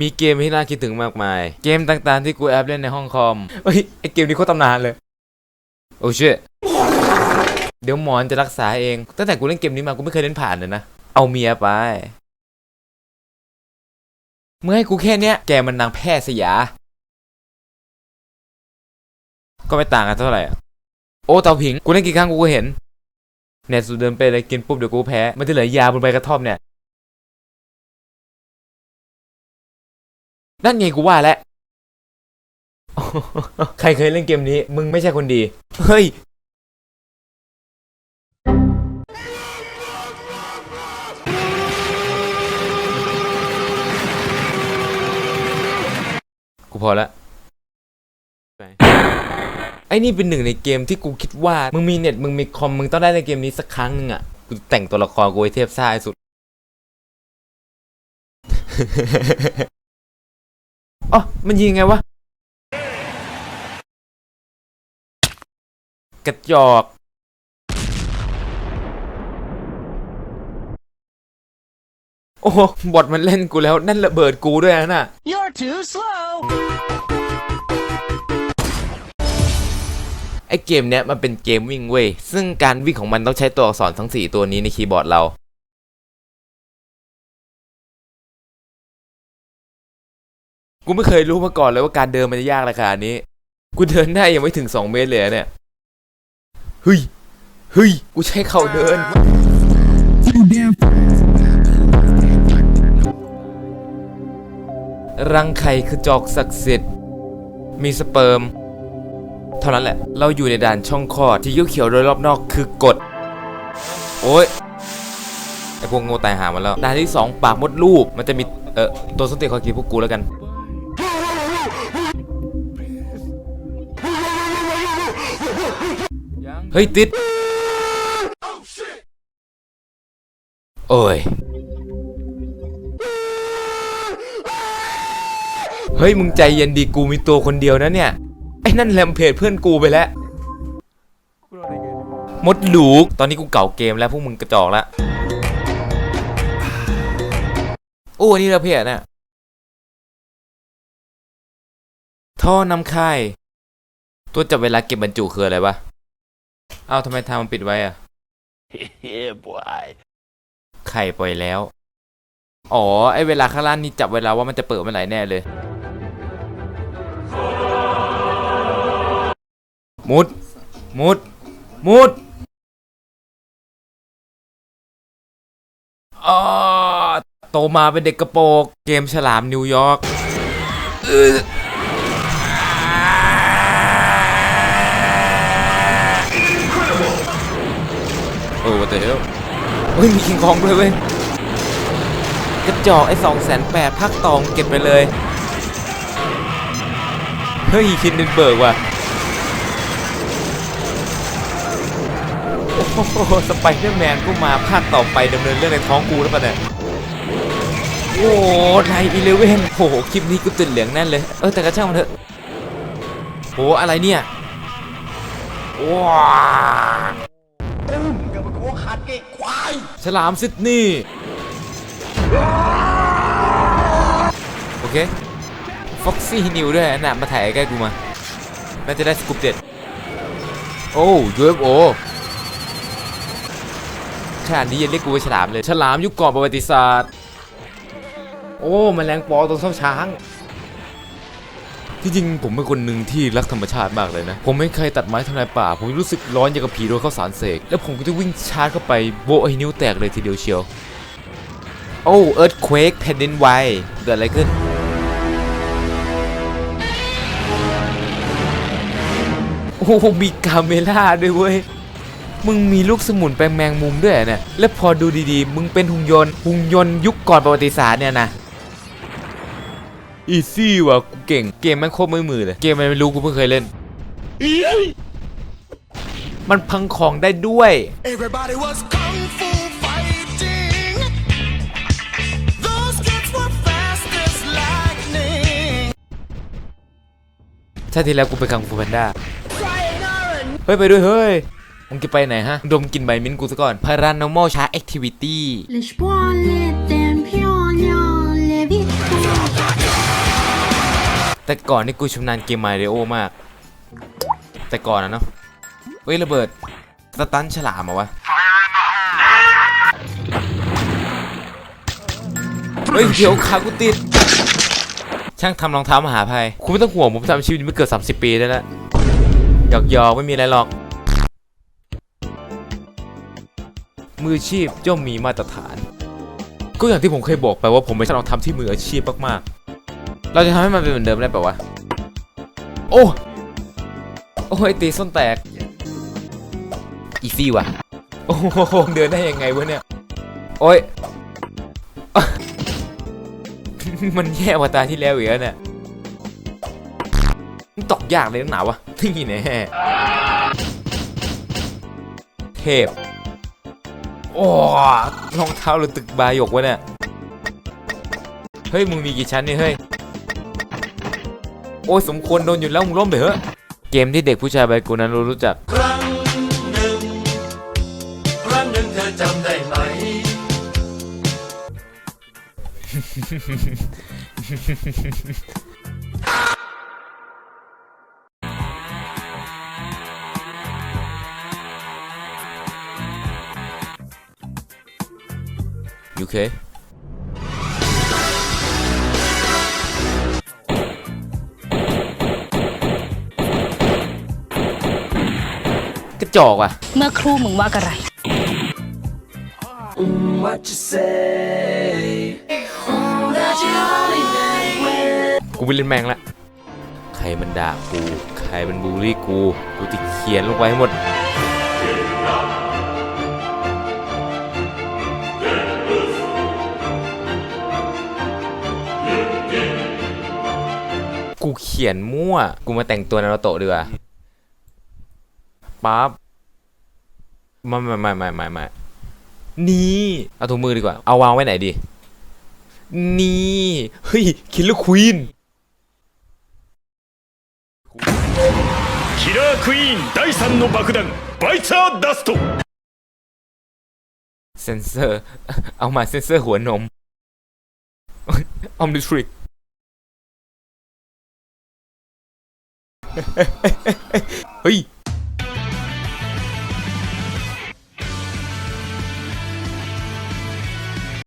มีเกมที่น่าคิดถึงมากมาย เกมต่างๆที่กูแอบเล่นในห้องคอมเฮ้ยไอเกมนี้โคตรตำนานเลย โอ้ชิเดี๋ยวหมอนจะรักษาเอง ตั้งแต่กูเล่นเกมนี้มากูไม่เคยเล่นผ่านเลยนะ เอาเมียไป เมื่อให้กูแค่เนี้ยแกมันนางแพทย์สยา ก็ไม่ต่างกันเท่าไหร่โอ้เตาผิง กูเล่นกี่ครั้งกูก็เห็นเนี่ยสุดเดินไปเลยกินปุ๊บเดี๋ยวกูแพ้ มันจะเหลือยาบนใบกระท่อมเนี่ย นั่นไงกูว่าแล้วใครเคยเล่นเกมนี้ มึงไม่ใช่คนดี เฮ้ย กูพอละไอ้นี่เป็นหนึ่งในเกมที่กูคิดว่า มึงมีเน็ต มึงมีคอม มึงต้องได้ในเกมนี้สักครั้งหนึ่งอะ กูแต่งตัวละครกูให้เทพซ่าให้สุด อ๋อมันยิงไงวะ กระจอกโอ้โหบอทมันเล่นกูแล้ว นั่นระเบิดกูด้วยนะน่ะ You're too slow. ไอเกมเนี้ยมันเป็นเกมวิ่งเว้ย ซึ่งการวิ่งของมันต้องใช้ตัวอักษรทั้ง 4 ตัวนี้ในคีย์บอร์ดเรา กูไม่เคยรู้มาก่อนเลยว่าการเดินมันจะยากรขนานี้ กูเดินได้ยังไม่ถึง2เมตรเลยอะเนี่ย เฮ้ย เฮ้ย กูใช้เข่าเดิน รังไข่คือจอกศักดิ์สิทธิ์ มีสเปิร์ม เท่านั้นแหละ เราอยู่ในด่านช่องคลอดที่เขียวๆโดยรอบนอกคือกฎโอ้ยไอพวกโง่ตายหามันแล้วด่านที่ 2 ปากมดลูกมันจะมี เออตัวสนตียนคอยกินพวกกูแล้วกัน เฮ้ย ติด โอ้ย เฮ้ย มึงใจเย็นดีกูมีตัวคนเดียวนะเนี่ย ไอ้นั่นแรมเพจเพื่อนกูไปแล้ว มดหลูก ตอนนี้กูเก่าเกมแล้วพวกมึงกระจอกล้วโอ้อันนี่เราเพจน่ะท่อนำค่ตัวจับเวลาเก็บบรรจุคืออะไรวะ เอ้าทำไมทางมันปิดไว้อะ yeah, boy. ไข่ปล่อยแล้ว อ๋อ ไอเวลาข้างล่างนี่จับเวลาว่ามันจะเปิดเมื่อไหร่แน่เลย มุด มุด มุดอ๋อโตมาเป็นเด็กกระโปรงเกมฉลามนิวยอร์ก อื้อโอ้แต่เฮลเฮ้ยมีคิงคองด้วยเว้ยกระจอกไอ้สองแสนแปดภาคตองเก็บไปเลย เฮ้ยคินเดนเบิร์กว่ะโอ้โหสไปเดอร์แมนก็มาภาคต่อไปดำเนินเรื่องในท้องกูแล้วปะเนี่ยโอ้ไลอีเลเว่นโอ้โหคลิปนี้กูตื่นเหลืองแน่นเลย เออแต่ก็ช่างมันเถอะโหอะไรเนี่ยว้า ฉลามซิดนีย์โอเคฟ็อกซี่นิวด้วยนะมาถ่ายใกล้กูมา น่าจะได้สกูปเด็ด โอ้ UFO ขนาดนี้ยังเรียกกูว่าฉลามเลย ฉลามยุคก่อนประวัติศาสตร์ โอ้แมลงปอตัวเท่าช้าง ที่จริงผมเป็นคนหนึ่งที่รักธรรมชาติมากเลยนะ ผมไม่เคยตัดไม้ทำลายป่า ผมรู้สึกร้อนอย่างกับผีโดนข้าวสารเสก แล้วผมก็จะวิ่งชาร์จเข้าไปโบะให้นิ้วแตกเลยทีเดียวเชียว โอ้เอิร์ธเควกแผ่นดินไหวเกิดอะไรขึ้นโอ้โหมีกาเมล่าด้วยเว้ย มึงมีลูกสมุนแปลงแมงมุมด้วยเหรอเนี่ย แล้วพอดูดีๆ มึงเป็นหุ่นยนต์ หุ่นยนต์ยุคก่อนประวัติศาสตร์เนี่ยนะ อีซี่ว่ะกูเก่งเกมแม่งโคตรมือมือเลย เกมอะไรไม่รู้กูเพิ่งเคยเล่น มันพังของได้ด้วย Everybody was kung fu fighting. Those kids were fast as lightning. ชาติที่แล้วกูไปคังฟูแพนด้าเฮ้ย ไปด้วยเฮ้ย มึงจะไปไหนฮะ ดมกลินใบมิ้นท์กูซะก่อน Paranormal Shark Activity L'espoir l'était bien, les vies แต่ก่อนนี่กูชำนาญเกมมาริโอมาก แต่ก่อนนะเนาะเฮ้ยระเบิดสตันฉลามเหรอวะเฮ้ยเดี๋ยวขากูติด ช่างทำรองเท้ามหาภัย คุณไม่ต้องห่วงผมทำชีวิตนี้มาเกือบ30 ปีได้แล้วหยอกหยอกๆไม่มีอะไรหรอก มืออาชีพย่อมมีมาตรฐาน ก็อย่างที่ผมเคยบอกไปว่าผมเป็นช่รองทำที่มืออาชีพมากๆ เราจะทำให้มันเป็นเหมือนเดิมได้ป่าวะ โอ้ โอ้ยตีส้นแตก อีซี่ว่ะ โอ้โหเดินได้ยังไงวะเนี่ย โอ้ย มันแย่กว่าตาที่แล้วอีกแล้วเนี่ยตอกยากเลยหนาวะที่นี่แน่เทพ โอ้รองเท้าหรือตึกบายกวะเนี่ย เฮ้ย มึงมีกี่ชั้นเนี่ยเฮ้ย อ้ยสมควรโดนอยู่แล้วมึงล้มไปเถอะ เกมที่เด็กผู้ชายใบกูนั้นรู้จัก ครั้งหนึ่ง ครั้งหนึ่งเธอจำได้ไหม You จอกว่ะ เมื่อครู่มึงว่าอะไร What you say กูไปเล่นแมงละ ใครมันด่ากู ใครมันบูลลี่กู กูจะเขียนลงไปให้หมด กูเขียนมั่ว กูมาแต่งตัวนารูโตะดีกว่าปั๊บ ไม่ไม่ไม่ไม่ไม่ไม่นี่ เอาถุงมือดีกว่า เอาวางไว้ไหนดี นี่ เฮ้ย คิลเลอร์ควีน キラークイーン第3の爆弾バイツァーダスト เซนเซอร์ เอามาเซนเซอร์หัวนม ออมดิทริก เฮ้ย